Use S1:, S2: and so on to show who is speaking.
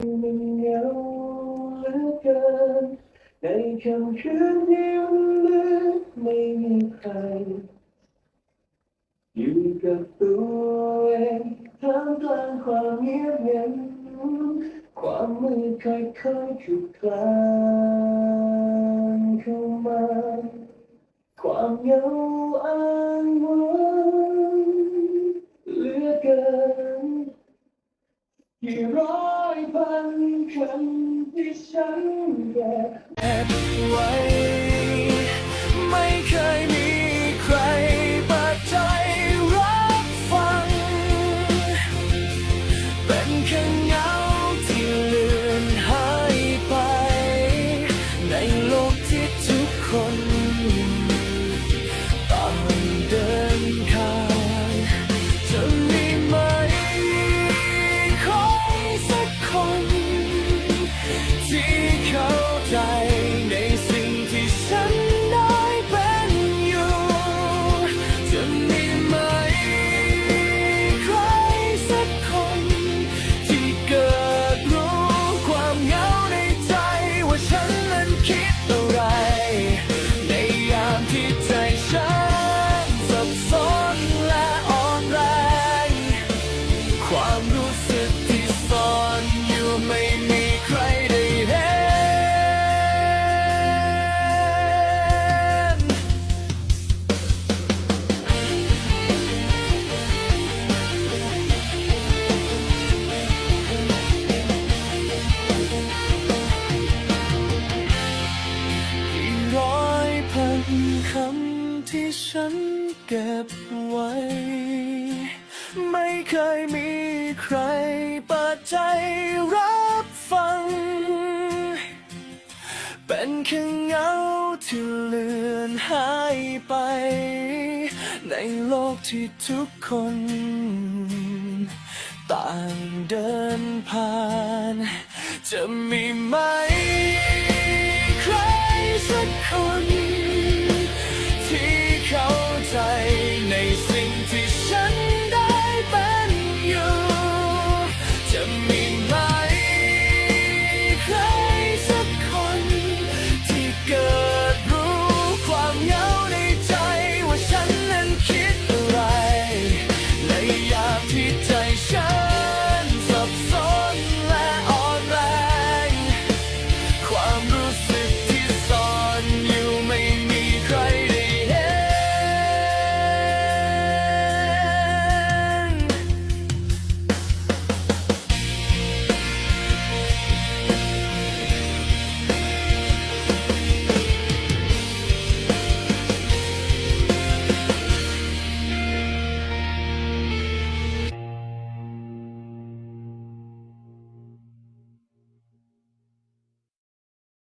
S1: มันเหงาเหลือเกินในค่ำคืนที่ลึกไม่มีใคร อยู่กับตัวเองท่ามกลางความเงียบเงันความมืดค่อยๆจุดกลางเข้ามาความเหงาอ้างว้างเหลือเกินกี่รอ นคำที่ฉันเก็บ
S2: ไว้ ไม่เคยมีใครเปิดใจรับฟัง เป็นแค่ เข้าใจในสิ่งที่ฉันได้เป็นอยู่จะมีไหมใครสักคน ที่เกิดรู้ความเหงาในใจว่าฉันนั้นคิดอะไร ในยามที่ใจฉันสับสนและอ่อนแรงความรู้ ที่ฉันเก็บไว้ ไม่เคยมีใครเปิดใจรับฟัง เป็นแค่เงาที่เลือนหายไป ในโลกที่ทุกคน ต่างเดินผ่าน จะมีไหม ใครสักคน ใจในสิ่งที่ฉัน